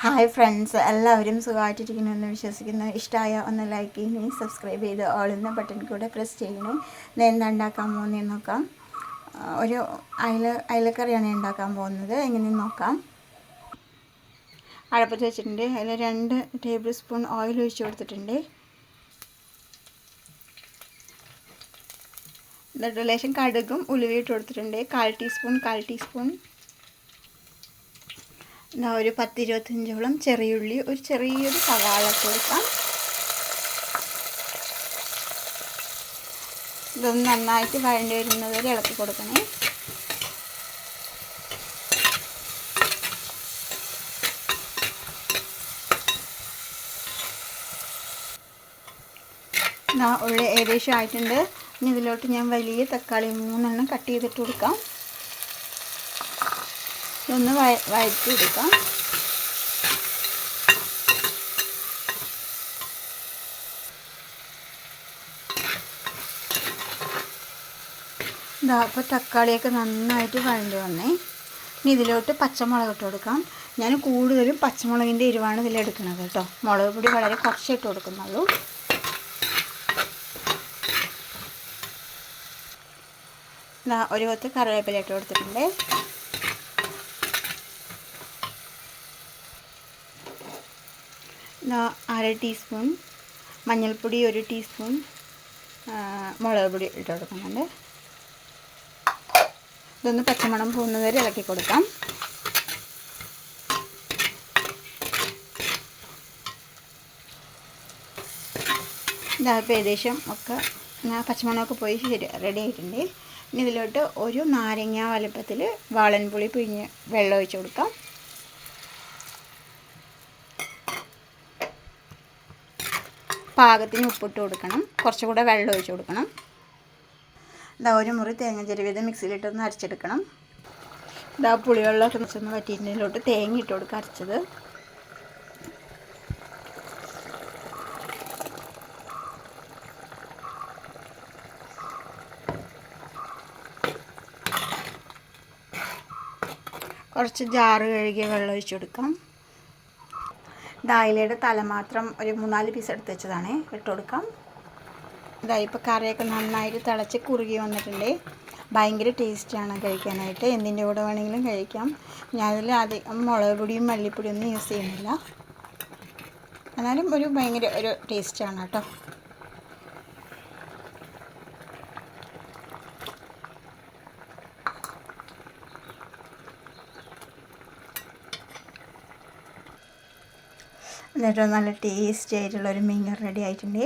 Hi friends എല്ലാവരും സുഖമായിട്ടിരിക്കുന്നു എന്ന് വിശ്വസിക്കുന്നു. ഇഷ്ടമായ ഒന്ന് ലൈക്ക് ചെയ്യണേ സബ്സ്ക്രൈബ് ചെയ്ത് ഓളുന്ന ബട്ടൺ കൂടെ പ്രസ് ചെയ്യണേ. എന്താ ഉണ്ടാക്കാൻ പോകുന്നതെന്ന് നോക്കാം. ഒരു അയല അയലക്കറിയാണ് ഉണ്ടാക്കാൻ പോകുന്നത്. എങ്ങനെ നോക്കാം. അടപ്പത്ത് വെച്ചിട്ടുണ്ട്. അതിൽ രണ്ട് ടേബിൾ സ്പൂൺ ഓയിൽ ഒഴിച്ച് കൊടുത്തിട്ടുണ്ട്. എന്നിട്ട് ലേശം കടുകും ഉലുവയിട്ട് കൊടുത്തിട്ടുണ്ട്. കാൽ ടീസ്പൂൺ കാൽ ടീസ്പൂൺ എന്നാ ഒരു പത്തിരുപത്തഞ്ചോളം ചെറിയുള്ളി ഒരു ചെറിയൊരു സവാള കൊടുക്കാം ഇതൊന്ന് നന്നായിട്ട് വഴണ്ടി വരുന്നത് വരെ ഇളക്കി കൊടുക്കണേ. ഉള്ളി ഏകദേശം ആയിട്ടുണ്ട്. ഇനി ഇതിലോട്ട് ഞാൻ വലിയ തക്കാളി മൂന്നെണ്ണം കട്ട് ചെയ്തിട്ട് കൊടുക്കാം. ഇതൊന്ന് വയ വഴറ്റി എടുക്കാം ഇതാ അപ്പോൾ തക്കാളിയൊക്കെ നന്നായിട്ട് വഴണ്ടി വന്നേ. ഇനി ഇതിലോട്ട് പച്ചമുളക് ഇട്ട് കൊടുക്കാം. ഞാൻ കൂടുതലും പച്ചമുളകിന്റെ എരിവാണ് ഇതിലെടുക്കുന്നത് കേട്ടോ. മുളക് പൊടി വളരെ കുറച്ച് ഇട്ട് കൊടുക്കുന്നുള്ളൂ. ഒരു കൊത്ത് കറിവേപ്പില ഇട്ട് കൊടുത്തിട്ടുണ്ട്. അര ടീസ്പൂൺ മഞ്ഞൾപ്പൊടി ഒരു ടീസ്പൂൺ മുളക് പൊടി ഇട്ട് കൊടുക്കുന്നുണ്ട്. ഇതൊന്ന് പച്ചമണം പോകുന്നത് വരെ ഇളക്കി കൊടുക്കാം. ഇതായപ്പോൾ ഏകദേശം ഒക്കെ ഞാൻ പച്ചമണമൊക്കെ പോയി ശരി റെഡി ആയിട്ടുണ്ട്. ഇനി ഇതിലോട്ട് ഒരു നാരങ്ങ വലുപ്പത്തിൽ വാളൻപുളി പിഴിഞ്ഞ് വെള്ളം ഒഴിച്ച് കൊടുക്കാം. പാകത്തിന് ഉപ്പിട്ട് കൊടുക്കണം. കുറച്ചുകൂടെ വെള്ളം ഒഴിച്ച് കൊടുക്കണം. ഇതാ ഒരു മുറി തേങ്ങ ചെരുവിത് മിക്സിയിലിട്ടൊന്ന് അരച്ചെടുക്കണം. ഇതാ പുളിവെള്ളമൊക്കെ വെച്ചൊന്ന് വറ്റിയിട്ടിലോട്ട് തേങ്ങ ഇട്ട് കൊടുക്കുക അരച്ചത്. കുറച്ച് ജാറ് കഴുകിയ വെള്ളം ഒഴിച്ചു കൊടുക്കാം. ദായിലയുടെ തല മാത്രം ഒരു മൂന്നാൽ പീസ് എടുത്ത് വെച്ചതാണ്. ഇട്ട് കൊടുക്കാം. ഇതാ ഇപ്പോൾ കറിയൊക്കെ നന്നായിട്ട് തിളച്ച് കുറുകി വന്നിട്ടുണ്ട്. ഭയങ്കര ടേസ്റ്റാണ് കഴിക്കാനായിട്ട്. എന്തിന്റെ കൂടെ വേണമെങ്കിലും കഴിക്കാം. ഞാനതിൽ അധികം മുളക് പൊടിയും മല്ലിപ്പൊടിയും ഒന്നും യൂസ് ചെയ്യുന്നില്ല. എന്നാലും ഒരു ഭയങ്കര ഒരു ടേസ്റ്റാണ് കേട്ടോ. എന്നിട്ട് നല്ല ടേസ്റ്റി ആയിട്ടുള്ളൊരു മീൻ കറി റെഡി ആയിട്ടുണ്ട്.